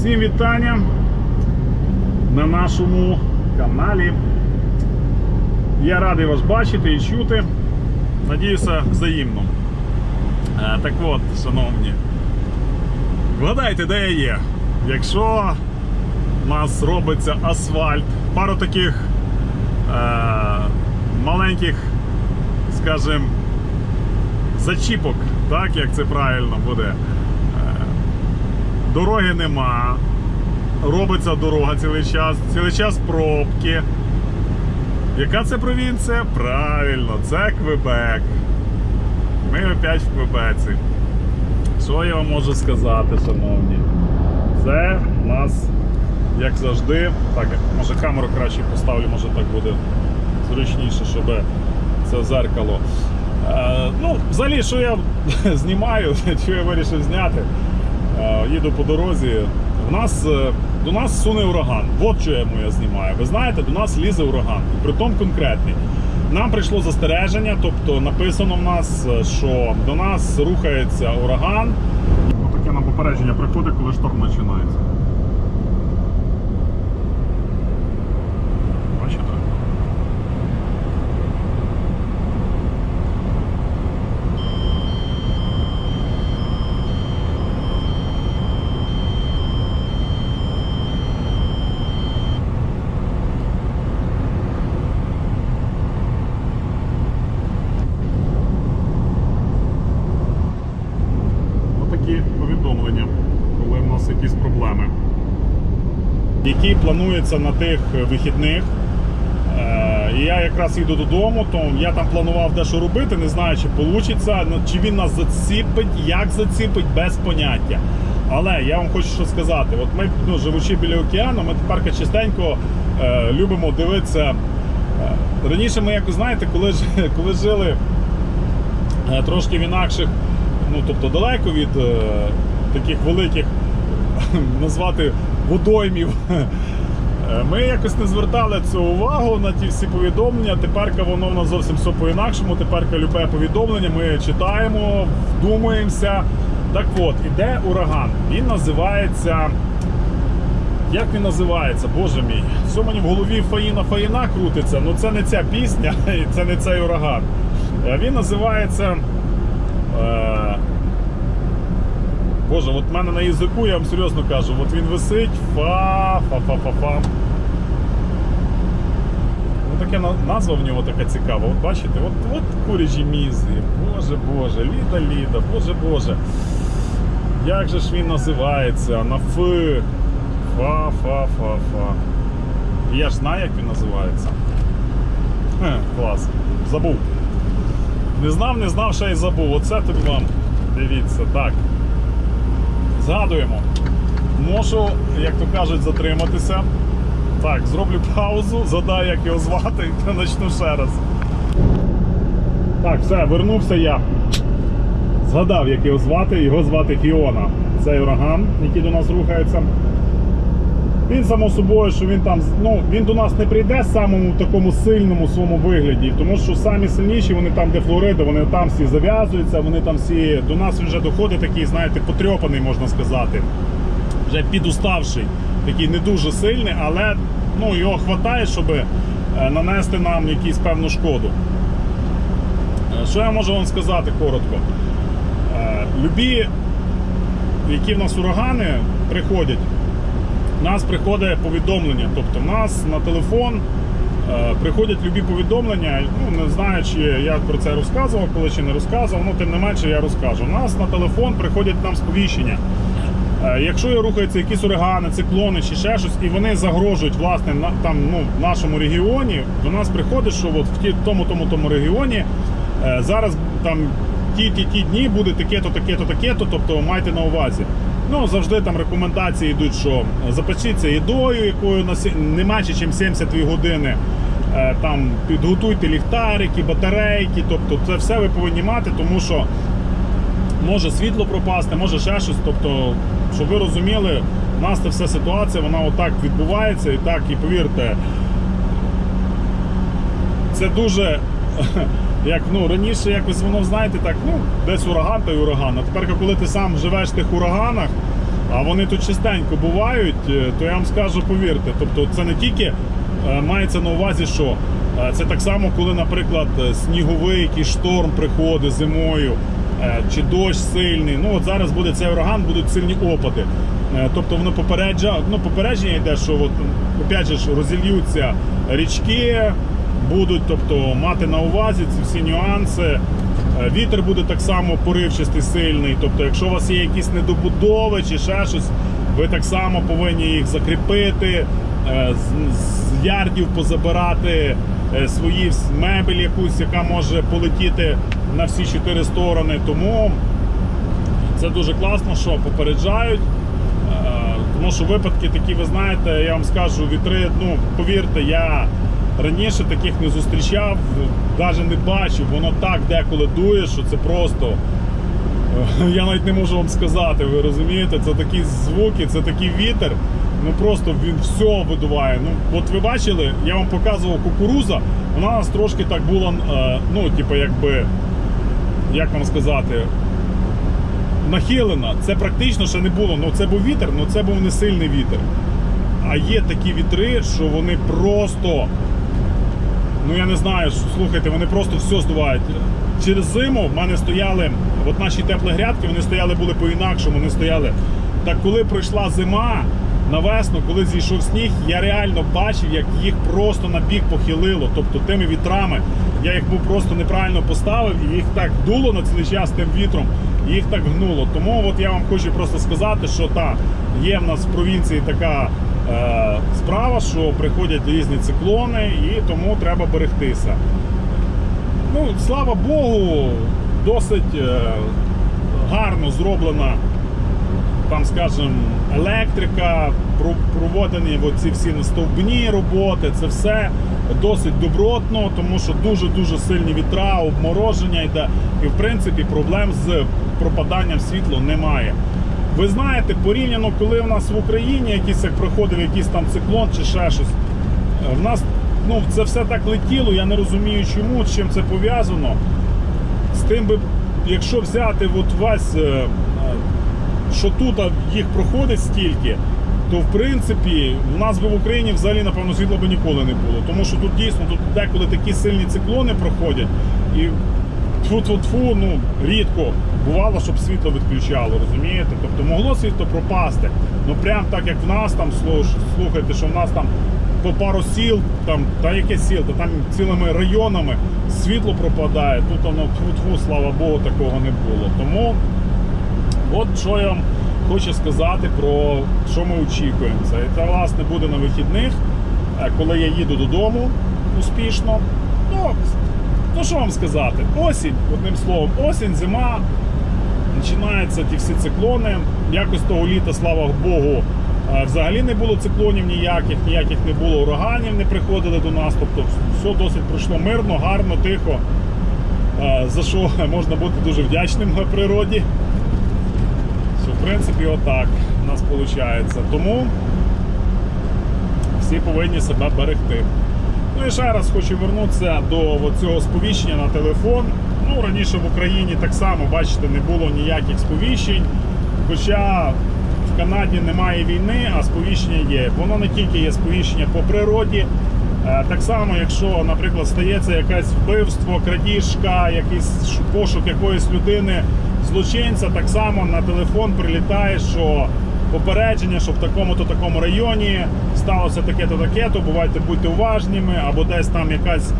Всім вітання на нашому каналі. Я радий вас бачити і чути. Надіюся, взаємно. Е, Так от, шановні, вгадайте, де я є. Якщо у нас робиться асфальт, пару таких е, маленьких, скажімо, зачіпок, так як це правильно буде. Дороги нема. Робиться дорога цілий час, цілий час пробки. Яка це провінція? Правильно, це Квебек. Ми опять в Квебеці. Що я вам можу сказати, шановні? Це у нас, як завжди, так, може камеру краще поставлю, може так буде зручніше, щоб це зеркало. Е, ну, взагалі, що я знімаю, що я вирішив зняти. Е, їду по дорозі. В нас, е, до нас суне ураган. От що я знімаю. Ви знаєте, до нас лізе ураган. І притом конкретний. Нам прийшло застереження, тобто написано в нас, е, що до нас рухається ураган. Таке нам попередження приходить, коли шторм починається. Бачите? Отакі повідомлення, коли в нас якісь проблеми. Які плануються на тих вихідних. Е, І я якраз їду додому, то я там планував дещо робити, не знаю, чи вийде, чи він нас заціпить, як заціпить, без поняття. Але я вам хочу що сказати: от ми, ну, живучи біля океану, ми тепер частенько е, любимо дивитися. Е, раніше ми якось знаєте, коли, коли жили е, трошки в інакших, ну тобто далеко від е, таких великих назвати водоймів. Е, Ми якось не звертали цю увагу на ті всі повідомлення. Тепер воно в нас зовсім все по-інакшому. Тепер любе повідомлення ми читаємо, вдумуємося. Так от, іде ураган. Він називається. Як він називається, боже мій? Все мені в голові Фаїна Фаїна крутиться, ну це не ця пісня, це не цей ураган. Е, Він називається. Е... Боже, от в мене на язику, я вам серйозно кажу, от він висить, фа, фа, фа, фа, фа. Ну таке назва в нього така цікава. От бачите, от, от курячі мізі. Боже Боже, Ліда, Ліда, Боже Боже. Як же ж він називається? На Ф. Фа, фа, фа, фа. Я ж знаю, як він називається. Хе, клас. Забув. Не знав, не знав, ще й забув. Оце тобі вам. Дивіться, так. Згадуємо. Можу, як то кажуть, затриматися. Так, зроблю паузу, задаю, як його звати, і почну ще раз. Так, все, вернувся я. Згадав, як його звати. Його звати Фіона. Цей ураган, який до нас рухається. Він само собою, що він там ну він до нас не прийде в самому такому сильному своєму вигляді, тому що самі сильніші вони там, де Флорида, вони там всі зав'язуються, вони там всі до нас вже доходить такий, знаєте, потрьопаний, можна сказати, вже підуставший, такий не дуже сильний, але ну його вистачає, щоб е, нанести нам якусь певну шкоду. Е, Що я можу вам сказати коротко? Е, Любі, які в нас урагани приходять, у нас приходить повідомлення. Тобто в нас на телефон е, приходять любі повідомлення. Ну, не знаю, чи я про це розказував, коли чи не розказував, ну тим не менше я розкажу. У нас на телефон приходять нам сповіщення. Е, Якщо рухаються якісь урагани, циклони чи ще щось, і вони загрожують власне там ну нашому регіоні, до нас приходить, що от в тому тому тому регіоні е, зараз там ті ті ті дні буде таке-то, таке-то, таке-то, тобто майте на увазі. Ну завжди там рекомендації йдуть, що запечіться їдою, якою не менше, ніж 72 години. Е, Там підготуйте ліхтарики, батарейки, тобто це все ви повинні мати, тому що може світло пропасти, може ще щось. Тобто, щоб ви розуміли, у нас ця вся ситуація, вона отак відбувається і так, і повірте, це дуже. Як ну раніше якось воно знаєте так, ну десь ураган та й ураган. А тепер, коли ти сам живеш в тих ураганах, а вони тут частенько бувають, е, то я вам скажу, повірте, тобто це не тільки е, мається на увазі, що е, це так само, коли, наприклад, сніговий якийсь шторм приходить зимою, чи дощ сильний. Ну от зараз буде цей ураган, будуть сильні опади. Тобто воно попереджа, ну, попередження йде, що от, опять же, розільються річки, будуть тобто, мати на увазі ці всі нюанси. Е, Вітер буде так само поривчастий, сильний. Тобто, якщо у вас є якісь недобудови чи ще щось, ви так само повинні їх закріпити, е, з, ярдів позабирати е, свої мебель якусь, яка може полетіти на всі чотири сторони. Тому це дуже класно, що попереджають. Тому що випадки такі, ви знаєте, я вам скажу, вітри, ну, повірте, я раніше таких не зустрічав, навіть не бачив, воно так деколи дує, що це просто. е, Я навіть не можу вам сказати, ви розумієте, це такі звуки, це такий вітер. Ну просто він все видуває. Ну, от ви бачили, я вам показував кукуруза, вона у нас трошки так була, е, ну, типу, якби, як вам сказати, нахилена. Це практично ще не було. Ну це був вітер, але це був не сильний вітер. А є такі вітри, що вони просто. Ну я не знаю, слухайте, вони просто все здувають. Через зиму в мене стояли, от наші теплі грядки, вони стояли були по-інакшому, вони стояли. Так коли пройшла зима на весну, коли зійшов сніг, я реально бачив, як їх просто на бік похилило. Тобто тими вітрами я їх був просто неправильно поставив і їх так дуло на цілий час тим вітром, і їх так гнуло. Тому от я вам хочу просто сказати, що та є в нас в провінції така справа, що приходять різні циклони, і тому треба берегтися. Ну, слава Богу, досить е, гарно зроблена, там, скажімо, електрика, проводені ці всі настовбні роботи, це все досить добротно, тому що дуже-дуже сильні вітра, обмороження йде. І в принципі проблем з пропаданням світла немає. Ви знаєте, порівняно, коли в нас в Україні якийсь як проходив якийсь там циклон чи ще щось, е, в нас ну, це все так летіло, я не розумію чому, з чим це пов'язано. З тим би, якщо взяти от весь, е, е, що тут їх проходить стільки, то в принципі в нас би в Україні взагалі, напевно, світла би ніколи не було. Тому що тут дійсно тут деколи такі сильні циклони проходять, і тфу-тфу-тфу, ну рідко бувало, щоб світло відключало, розумієте? Тобто могло світло пропасти. Ну прям так як в нас там слухайте, що в нас там по пару сіл, там та яке сіл, то там цілими районами світло пропадає. Тут воно тфу-тфу, слава Богу, такого не було. Тому от що я вам хочу сказати про що ми очікуємо. Це, це власне буде на вихідних, е, коли я їду додому успішно. Ну, ну що вам сказати? Осінь, одним словом, осінь, зима. Починаються ті всі циклони. Якось того літа, слава Богу, е, взагалі не було циклонів ніяких, ніяких не було ураганів, не приходили до нас. Тобто все досить пройшло мирно, гарно, тихо. Е, За що можна бути дуже вдячним природі. Що, в принципі, отак у нас виходить. Тому всі повинні себе берегти. Ну і ще раз хочу вернутися до цього сповіщення на телефон. Ну, раніше в Україні так само, бачите, не було ніяких сповіщень. Хоча в Канаді немає війни, а сповіщення є. Воно не тільки є сповіщення по природі. Е, Так само, якщо, наприклад, стається якесь вбивство, крадіжка, якийсь пошук якоїсь людини, злочинця, так само на телефон прилітає, що попередження, що в такому-то такому районі сталося таке-то таке-то, бувайте будьте уважними, або десь там якась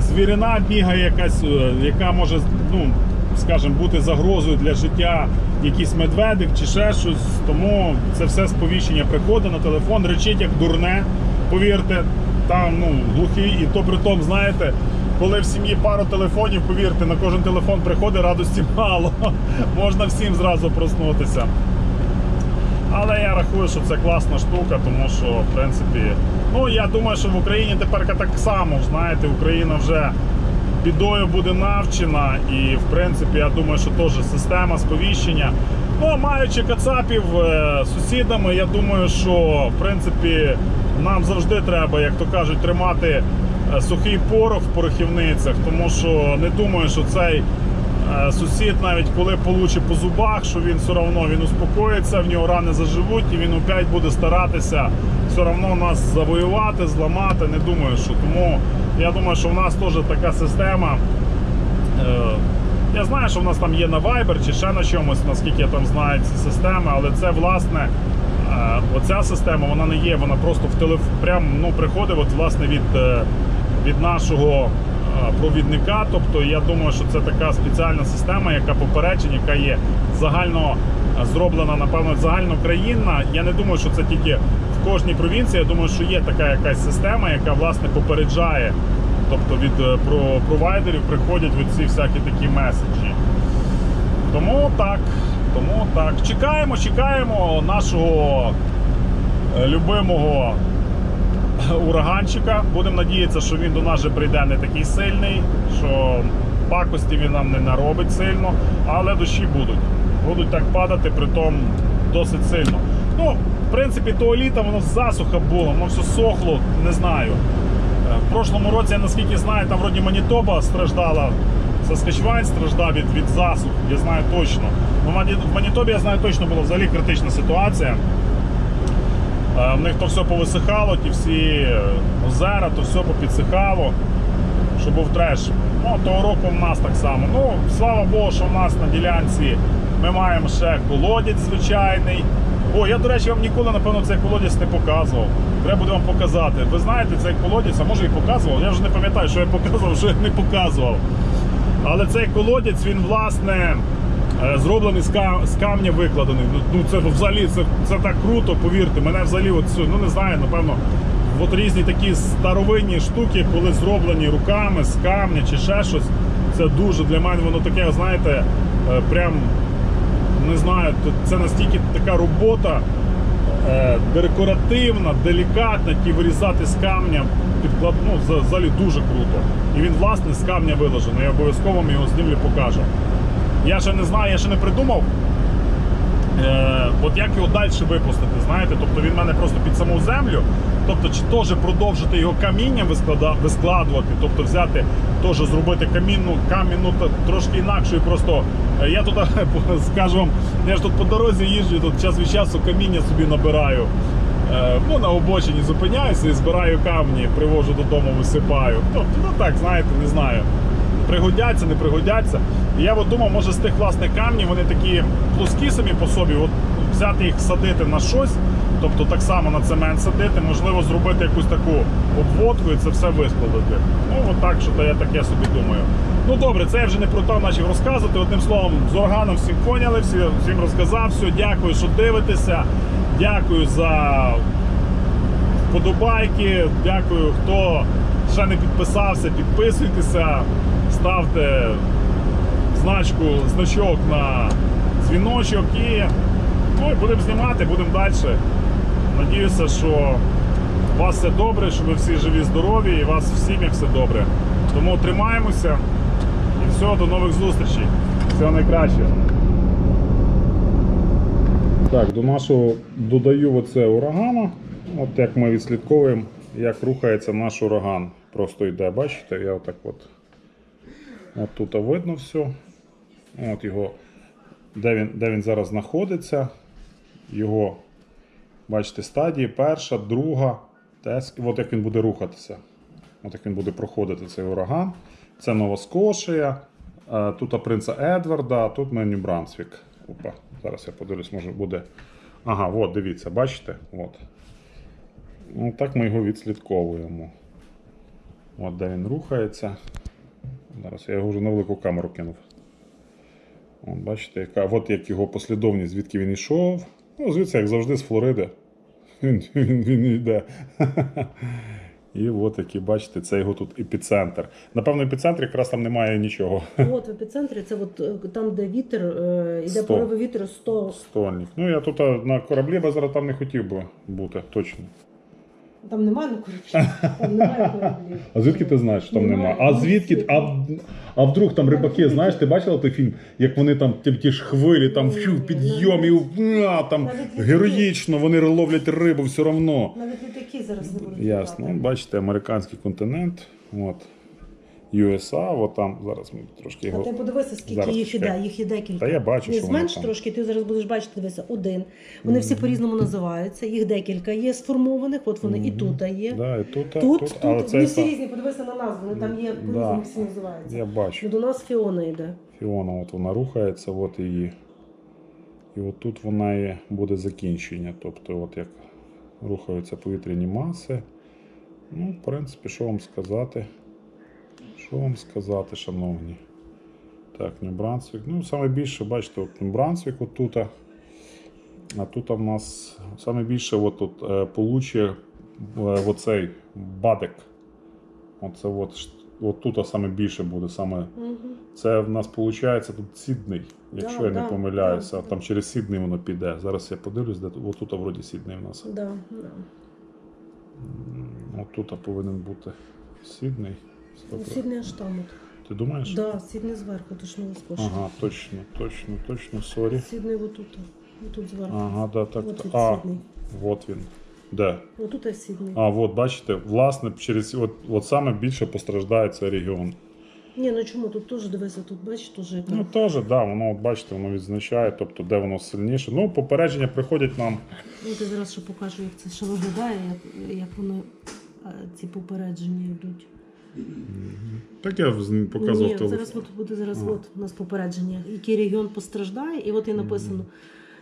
звірина бігає, якась, е, яка може, ну, скажімо, бути загрозою для життя якийсь медведик чи ще щось. Тому це все сповіщення приходить на телефон, речить як дурне, повірте, там ну, глухий, і то при тому, знаєте. Коли в сім'ї пару телефонів, повірте, на кожен телефон приходить радості мало. Можна всім зразу проснутися. Але я рахую, що це класна штука, тому що, в принципі, ну я думаю, що в Україні тепер так само, знаєте, Україна вже бідою буде навчена, і в принципі, я думаю, що теж система сповіщення. Ну, маючи кацапів е, сусідами, я думаю, що в принципі нам завжди треба, як то кажуть, тримати е, сухий порох в порохівницях, тому що не думаю, що цей Сусід навіть коли получить по зубах, що він все одно він успокоїться, в нього рани заживуть, і він опять буде старатися все одно нас завоювати, зламати. Не думаю, що тому я думаю, що в нас теж така система. Е, Я знаю, що в нас там є на Viber чи ще на чомусь, наскільки я там знаю ці системи, але це власне е, оця система вона не є, вона просто в телеф... прям ну, приходить от, власне від, е, від нашого е, провідника. Тобто я думаю, що це така спеціальна система, яка попереджень, яка є загально е, зроблена, напевно, загальнокраїнна. Я не думаю, що це тільки в кожній провінції. Я думаю, що є така якась система, яка власне попереджає. Тобто від е, про- провайдерів приходять ці всякі такі меседжі. Тому так, тому так. Чекаємо, чекаємо нашого е, любимого ураганчика. Будемо надіятися, що він до нас же прийде не такий сильний, що пакості він нам не наробить сильно, але дощі будуть. Будуть так падати, притом досить сильно. Ну, в принципі, того літа воно засуха було, воно все сохло, не знаю. Е, В прошлому році, я наскільки знаю, там вроді Манітоба страждала, Саскачевань страждав від, від засух, я знаю точно. В Манітобі я знаю точно була взагалі критична ситуація. В них то все повисихало, ті всі озера, то все попідсихало, що був треш. Ну, того року в нас так само. Ну, слава Богу, що в нас на ділянці ми маємо ще колодязь звичайний. О, я, до речі, вам ніколи, напевно, цей колодязь не показував. Треба буде вам показати. Ви знаєте, цей колодязь, а може і показував. Я вже не пам'ятаю, що я показував, що я не показував. Але цей колодязь, він, власне, зроблений з, ка- з камня викладений. Ну, Ну, це взагалі це, це так круто, повірте. Мене взагалі, от, ну не знаю, напевно, от різні такі старовинні штуки, коли зроблені руками з камня чи ще щось. Це дуже для мене воно таке, знаєте, е, прям не знаю, це настільки така робота е, декоративна, делікатна, ті вирізати з камня підклад, ну, взагалі дуже круто. І він, власне, з камня виложений. Я обов'язково його знімлю покажу. Я ще не знаю, я ще не придумав. Е, от як його далі випустити, знаєте, тобто він в мене просто під саму землю. Тобто, чи теж продовжити його камінням вискладувати, тобто взяти, теж зробити камінну, камінну трошки інакшою. Просто е, я тут скажу вам, я ж тут по дорозі їжджу, тут час від часу каміння собі набираю. Е, Ну, на обочині зупиняюся і збираю камні, привожу додому, висипаю. Тобто, ну так, знаєте, не знаю пригодяться, не пригодяться. І я от думав, може з тих власне камнів вони такі плоскі самі по собі, от взяти їх садити на щось, тобто так само на цемент садити, можливо, зробити якусь таку обводку і це все вискладати. Ну, от так, що то я таке собі думаю. Ну добре, це я вже не про то почав розказувати. Одним словом, з органом всім поняли, всі, всім розказав, все, дякую, що дивитеся. Дякую за вподобайки. Дякую, хто ще не підписався, підписуйтеся, ставте значку, значок на дзвіночок і ну, будемо знімати, будемо далі. Надіюся, що у вас все добре, що ви всі живі, здорові і у вас в сім'ях все добре. Тому тримаємося і все, до нових зустрічей. Всього найкращого. Так, до нашого додаю оце урагана. От як ми відслідковуємо, як рухається наш ураган. Просто йде, бачите, я отак от. От тут видно все. От його, де він, де він зараз знаходиться. Його, бачите, стадії, перша, друга, тест. От як він буде рухатися. От як він буде проходити цей ураган. Це Нова Скошія, е, тут принца Едварда, а тут ми Нью-Брансвік. Опа, зараз я подивлюсь, може буде. Ага, от, дивіться, бачите? От. Ну, так ми його відслідковуємо. От де він рухається. Зараз я його вже на велику камеру кинув. От, бачите, яка, от як його послідовність, звідки він йшов. Ну, звідси, як завжди, з Флориди. Він, він, він йде. І от який, бачите, це його тут епіцентр. Напевно, епіцентр якраз там немає нічого. От в епіцентрі це от е, там, де вітер, е, іде пориви вітру 100. Стольник. Ну я тут на кораблі би зараз там не хотів би бути, точно. Там немає на кораблі. Там немає кораблів. А звідки ти знаєш, що там Немає. немає? А звідки? А, а вдруг там рибаки, знаєш, ти бачила той фільм, як вони там ті, ті ж хвилі, там фью, ні, підйом і а, там героїчно вони ловлять рибу все одно. Навіть літаки зараз не будуть. Ясно. Бачите, американський континент. От. USA, от там зараз ми трошки А ти подивися, скільки Зараз їх іде, їх є декілька. Та я бачу, що воно зменш там. трошки, ти зараз будеш бачити, дивися, один. Вони всі по-різному називаються, їх декілька є сформованих, от вони і тут є. Да, і тут, Тут, тут, тут, але вони всі та- різні, подивися на назву, вони там є, по-різному всі називаються. я бачу. Ну, До нас Фіона йде. Фіона, от вона рухається, от її. І от тут вона є, буде закінчення. Тобто, от як рухаються повітряні маси. Ну, в принципі, що вам сказати? Що вам сказати, шановні? Так, Нью-Брансвік. Ну, саме більше, бачите, от Нью-Брансвік отут. А тут в нас саме більше от тут е, получує е, оцей бадик. Оце от, от тут саме більше буде, саме Угу. це в нас виходить тут Сідний, якщо Да, я не да, помиляюся. да. Там через Сідний воно піде. Зараз я подивлюсь, де тут отут вроді Сідний в нас. Да, да. Отут повинен бути Сідний. Сідний аж там. Ти думаєш? Да, сідний зверху, то ж не. Ага, точно, точно, точно, сорі. Сідний отут. Отут зверху. Ага, да, так. От так. А, Сідний. от він. Де? Отут Сідний. А, от, бачите, власне, через от, от саме більше постраждає цей регіон. Ні, ну чому? Тут теж дивися, тут бачиш, теж яка. Ну теж, да, воно, от, бачите, воно відзначає, тобто де воно сильніше. Ну, попередження приходять нам. Ну, ти зараз ще покажу, як це ще виглядає, як, як воно е, ці попередження йдуть. Так я показував Ні, телефон. зараз от буде зараз от у нас попередження, який регіон постраждає, і от і написано,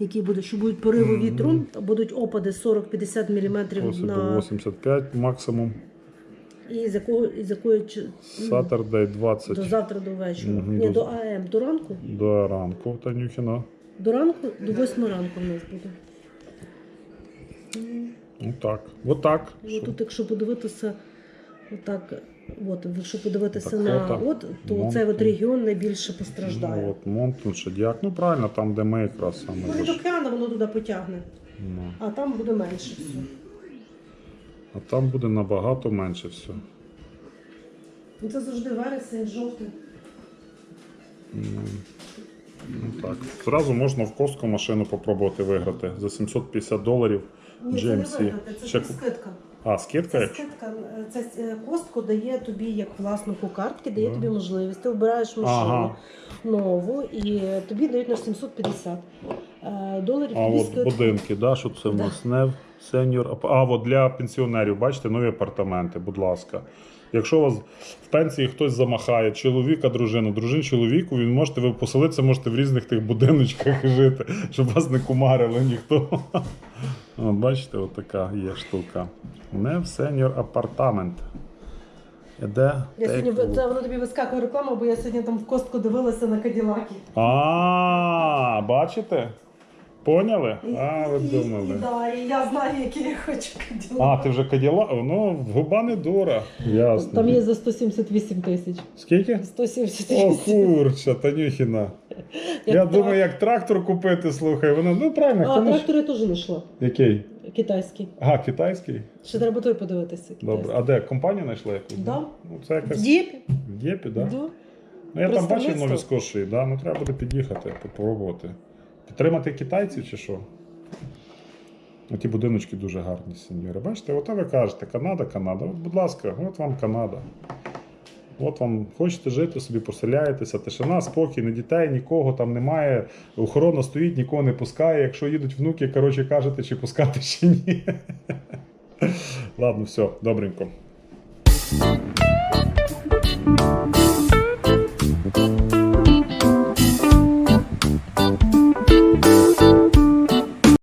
які буде, що будуть пориви Мгм. вітру, будуть опади 40-50 мм на 85 максимум. і з якого і з якої чи- м, Saturday 20 до завтра до вечора. Мгм, Ні, до- до АМ, до ранку. до ранку Танюхіна. До ранку, до 8 ранку в нас буде. Ну так. От Що? тут, якщо подивитися, отак, от, якщо подивитися Так, на от, то Монтун. цей от регіон найбільше Ну, постраждає. от Монтун, Шадяк. Ну правильно, там, де ми якраз саме. Ну, від виш- океану воно туди потягне, Ну. а там буде менше все. А там буде набагато менше все. Ну, Це завжди вересень, жовтень. Ну так. Зразу можна в костку машину попробувати виграти за 750 доларів. Ні, це не GMC. виграти, це Ще скидка. А, скидка? Це скидка, е, це е, костку дає тобі як власнику картки, дає mm. тобі можливість. Ти обираєш машину Ага. нову і тобі дають на 750 е, доларів. А от будинки, да, що це в Да. нас не сеньор. А, от для пенсіонерів, бачите, нові апартаменти, будь ласка. Якщо у вас в пенсії хтось замахає, чоловіка, дружину, дружин чоловіку, він можете ви поселитися, можете в різних тих будиночках жити, щоб вас не кумарили ніхто. Бачите, от є штука. НЕВ сеньор апартамент. Де? Я сьогодні Take це воно тобі вискакує реклама, бо я сьогодні там в костку дивилася на Каділаки. А, бачите? Поняли? А, ви І, і, да, і я знаю, які я хочу Каділаки. А, ти вже каділа? Ну, губа не дура. Ясно. Там є за 178 тисяч. Скільки? О, 178. курча, Танюхіна. Як Я трак- думаю, як трактор купити, слухай. Воно, ну правильно, А кому ж... трактори теж знайшла. Який? Китайський. А, китайський? Ще треба той подивитися. Добре. А де? Компанію знайшла якусь? Да. Ну, це В якась... Дєпі. В Дєпі, да? Да. Ну, я там бачив нові скоші, да? ну треба буде під'їхати, попробувати. Підтримати китайців чи що? Ті будиночки дуже гарні, сеньори. Бачите, от ви кажете, Канада, Канада. От, будь ласка, от вам Канада. От вам хочете жити, собі поселяєтеся, тишина, спокій, ні дітей, нікого там немає. Охорона стоїть, нікого не пускає. Якщо їдуть внуки, коротше кажете, чи пускати, чи ні. Ладно, все, добренько.